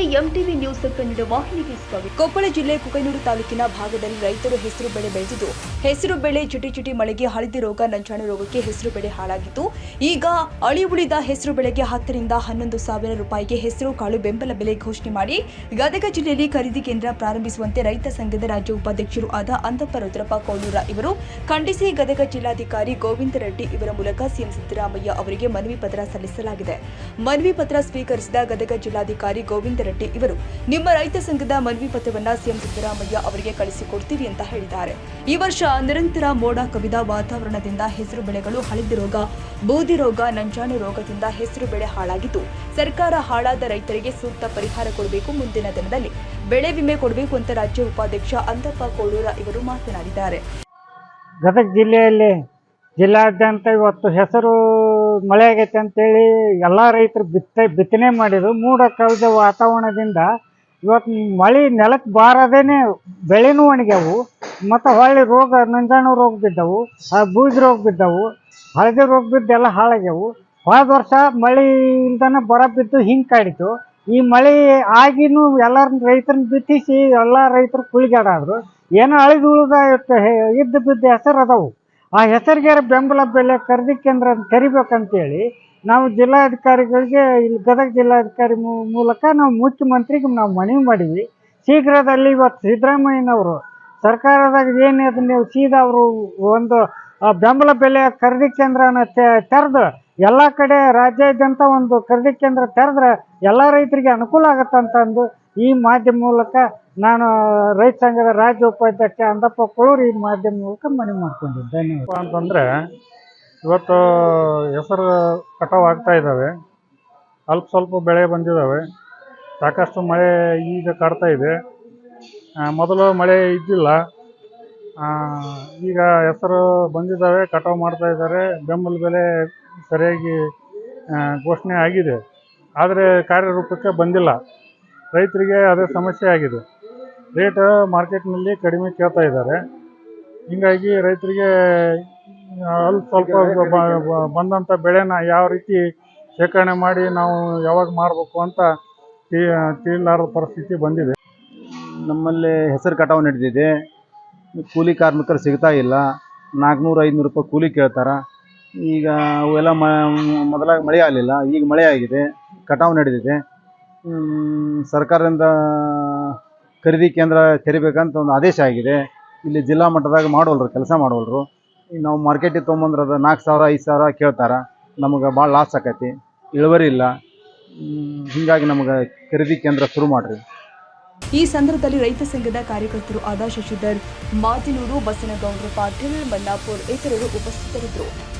ಕನ್ನಡ ವಾಹಿನಿಗೆ ಸ್ವಾಗತ. ಕೊಪ್ಪಳ ಜಿಲ್ಲೆ ಕುಕನೂರು ತಾಲೂಕಿನ ಭಾಗದಲ್ಲಿ ರೈತರು ಹೆಸರು ಬೆಳೆ ಬೆಳೆದಿದ್ದು, ಹೆಸರು ಬೆಳೆ ಚಿಟಿ ಚಿಟಿ ಮಳೆಗೆ ಹಳದಿ ರೋಗ, ನಂಜಾಣು ರೋಗಕ್ಕೆ ಹೆಸರು ಬೆಳೆ ಹಾಳಾಗಿತ್ತು ಈಗ ಅಳಿ ಉಳಿದ ಹೆಸರು ಬೆಳೆಗೆ ಹತ್ತರಿಂದ ಹನ್ನೊಂದು ಸಾವಿರ ರೂಪಾಯಿಗೆ ಹೆಸರು ಕಾಳು ಬೆಂಬಲ ಬೆಲೆ ಘೋಷಣೆ ಮಾಡಿ, ಗದಗ ಜಿಲ್ಲೆಯಲ್ಲಿ ಖರೀದಿ ಕೇಂದ್ರ ಪ್ರಾರಂಭಿಸುವಂತೆ ರೈತ ಸಂಘದ ರಾಜ್ಯ ಉಪಾಧ್ಯಕ್ಷರು ಆದ ಅಂತಪ್ಪ ರುದ್ರಪ್ಪ ಕೋಳೂರ ಇವರು ಖಂಡಿಸಿ ಗದಗ ಜಿಲ್ಲಾಧಿಕಾರಿ ಗೋವಿಂದ ರೆಡ್ಡಿ ಇವರ ಮೂಲಕ ಸಿಎಂ ಸಿದ್ದರಾಮಯ್ಯ ಅವರಿಗೆ ಮನವಿ ಪತ್ರ ಸಲ್ಲಿಸಲಾಗಿದೆ. ಮನವಿ ಪತ್ರ ಸ್ವೀಕರಿಸಿದ ಗದಗ ಜಿಲ್ಲಾಧಿಕಾರಿ ಗೋವಿಂದ ಇವರು. ನಿಮ್ಮ ರೈತ ಸಂಘದ ಮನವಿ ಪತ್ರವನ್ನ ಸಿಎಂ ಸಿದ್ದರಾಮಯ್ಯ ಅವರಿಗೆ ಕಳಿಸಿಕೊಡ್ತೀವಿ ಅಂತ ಹೇಳಿದ್ದಾರೆ. ಈ ವರ್ಷ ನಿರಂತರ ಮೋಡ ಕವಿದ ವಾತಾವರಣದಿಂದ ಹೆಸರು ಬೆಳೆಗಳು ಹಳದಿ ರೋಗ, ಬೂದಿ ರೋಗ ನಂಜಾಣು ರೋಗದಿಂದ ಹೆಸರು ಬೆಳೆ ಹಾಳಾಗಿದ್ದು, ಸರ್ಕಾರ ಹಾಳಾದ ರೈತರಿಗೆ ಸೂಕ್ತ ಪರಿಹಾರ ಕೊಡಬೇಕು ಮುಂದಿನ ದಿನದಲ್ಲಿ. ಬೆಳೆ ವಿಮೆ ಕೊಡಬೇಕು ಅಂತ ರಾಜ್ಯ ಉಪಾಧ್ಯಕ್ಷ ಅಂತಪ್ಪ ಕೋಳೂರ ಇವರು ಮಾತನಾಡಿದ್ದಾರೆ. ಗದಗ ಜಿಲ್ಲೆಯಲ್ಲಿ ಜಿಲ್ಲಾದ್ಯಂತ ಇವತ್ತು ಹೆಸರು ಮಳೆ ಆಗೈತೆ ಅಂತೇಳಿ ಎಲ್ಲ ರೈತರು ಬಿತ್ತ ಬಿತ್ತನೆ ಮಾಡಿದ್ರು. ಮೂಡ ಕವಿದ ವಾತಾವರಣದಿಂದ ಇವತ್ತು ಮಳೆ ನೆಲಕ್ಕೆ ಬಾರದೇನೆ ಬೆಳೆನೂ ಒಣಗ್ಯಾವು. ಮತ್ತು ಹೊಳ್ಳಿ ರೋಗ ನಂಜಾಣು ರೋಗ ಬಿದ್ದವು ಬೂಜ್ ರೋಗ ಬಿದ್ದವು, ಹಳದಿ ರೋಗ ಬಿದ್ದು ಎಲ್ಲ ಹಾಳಾಗ್ಯಾವು. ಹೋದ ವರ್ಷ ಮಳೆ ಬರ ಬಿದ್ದು ಹಿಂಗೆ ಕಾಡಿತು. ಈ ಮಳೆ ಆಗಿನೂ ಎಲ್ಲರ ರೈತರನ್ನ ಬಿತ್ತಿಸಿ ಎಲ್ಲ ರೈತರು ಕುಳಿಗಾಡಾದ್ರು ಏನೋ ಅಳಿದು ಉಳಿದ ಇದ್ದು ಬಿದ್ದ ಹೆಸರು ಅದಾವು. ಆ ಹೆಸರಿಗೆ ಬೆಂಬಲ ಬೆಲೆ ಖರೀದಿ ಕೇಂದ್ರ ತೆರಿಬೇಕಂತೇಳಿ ನಾವು ಜಿಲ್ಲಾಧಿಕಾರಿಗಳಿಗೆ, ಇಲ್ಲಿ ಗದಗ ಜಿಲ್ಲಾಧಿಕಾರಿ ಮೂಲಕ ನಾವು ಮುಖ್ಯಮಂತ್ರಿಗೆ ನಾವು ಮನವಿ ಮಾಡೀವಿ ಶೀಘ್ರದಲ್ಲಿ ಇವತ್ತು ಸಿದ್ದರಾಮಯ್ಯನವರು ಸರ್ಕಾರದಾಗ ಏನು ಅದು ನೀವು ಸೀದಾ ಅವರು ಒಂದು ಬೆಂಬಲ ಬೆಲೆ ಖರೀದಿ ಕೇಂದ್ರನ ತೆರೆದು ಎಲ್ಲ ಕಡೆ ರಾಜ್ಯಾದ್ಯಂತ ಒಂದು ಖರೀದಿ ಕೇಂದ್ರ ತೆರೆದ್ರೆ ಎಲ್ಲ ರೈತರಿಗೆ ಅನುಕೂಲ ಆಗತ್ತಂತಂದು ಈ ಮಾಧ್ಯಮ ಮೂಲಕ ನಾನು ರೈತ ಸಂಘದ ರಾಜ್ಯ ಉಪಾಧ್ಯಕ್ಷ ಅಂದಪ್ಪ ಕೋಳೂರು ಈ ಮಾಧ್ಯಮ ಮೂಲಕ ಮನವಿ ಮಾಡ್ಕೊಂಡಿದ್ದೆ ಧನ್ಯವಾದ. ಏನಪ್ಪ ಅಂತಂದರೆ ಇವತ್ತು ಹೆಸರು ಕಟಾವು ಆಗ್ತಾ ಇದ್ದಾವೆ. ಅಲ್ಪ ಸ್ವಲ್ಪ ಬೆಳೆ ಬಂದಿದ್ದಾವೆ. ಸಾಕಷ್ಟು ಮಳೆ ಈಗ ಕಾಡ್ತಾ ಇದೆ. ಮೊದಲು ಮಳೆ ಇದ್ದಿಲ್ಲ. ಈಗ ಹೆಸರು ಬಂದಿದ್ದಾವೆ, ಕಟಾವು ಮಾಡ್ತಾ ಇದ್ದಾರೆ. ಬೆಂಬಲ ಬೆಲೆ ಸರಿಯಾಗಿ ಘೋಷಣೆ ಆಗಿದೆ. ಆದರೆ ಕಾರ್ಯರೂಪಕ್ಕೆ ಬಂದಿಲ್ಲ. ರೈತರಿಗೆ ಅದೇ ಸಮಸ್ಯೆ ಆಗಿದೆ. ರೇಟ್ ಮಾರ್ಕೆಟ್ನಲ್ಲಿ ಕಡಿಮೆ ಕೇಳ್ತಾ ಇದ್ದಾರೆ. ಹೀಗಾಗಿ ರೈತರಿಗೆ ಅಲ್ಪ ಸ್ವಲ್ಪ ಬಂದಂಥ ಬೆಳೆನ ಯಾವ ರೀತಿ ಶೇಖರಣೆ ಮಾಡಿ ನಾವು ಯಾವಾಗ ಮಾರಬೇಕು ಅಂತ ತಿಳಿಲಾರದ ಪರಿಸ್ಥಿತಿ ಬಂದಿದೆ. ನಮ್ಮಲ್ಲಿ ಹೆಸರು ಕಟಾವು ನಡೆದಿದೆ ಕೂಲಿ ಕಾರ್ಮಿಕರು ಸಿಗ್ತಾ ಇಲ್ಲ. ನಾಲ್ಕುನೂರು ಐದುನೂರು ರೂಪಾಯಿ ಕೂಲಿ ಕೇಳ್ತಾರೆ. ಈಗ ಅವೆಲ್ಲ ಮ ಮೊದಲಾಗಿ ಮಳೆ ಆಗಲಿಲ್ಲ. ಈಗ ಮಳೆ ಆಗಿದೆ. ಕಟಾವು ನಡೆದಿದೆ ಸರ್ಕಾರದಿಂದ ಖರೀದಿ ಕೇಂದ್ರ ತೆರಿಬೇಕಂತ ಒಂದು ಆದೇಶ ಆಗಿದೆ. ಇಲ್ಲಿ ಜಿಲ್ಲಾ ಮಟ್ಟದಾಗ ಮಾಡೋಲ್ರು, ಕೆಲಸ ಮಾಡೋಲ್ರು. ನಾವು ಮಾರ್ಕೆಟಿಗೆ ತೊಗೊಂಬಂದ್ರೆ ಅದು ನಾಲ್ಕು ಸಾವಿರ, ಐದು ಸಾವಿರ ಕೇಳ್ತಾರೆ. ನಮಗೆ ಭಾಳ ಲಾಸ್ ಆಕೈತಿ. ಇಳುವರಿ ಇಲ್ಲ. ಹೀಗಾಗಿ ನಮಗೆ ಖರೀದಿ ಕೇಂದ್ರ ಶುರು ಮಾಡಿರಿ. ಈ ಸಂದರ್ಭದಲ್ಲಿ ರೈತ ಸಂಘದ ಕಾರ್ಯಕರ್ತರು ಆದ ಶಶಿಧರ್, ಮಾತಿನೂರು ಬಸನಗೌಡರು, ಪಾಟೀಲ್, ಮಲ್ಲಾಪುರ್, ಇತರರು ಉಪಸ್ಥಿತರಿದ್ದರು.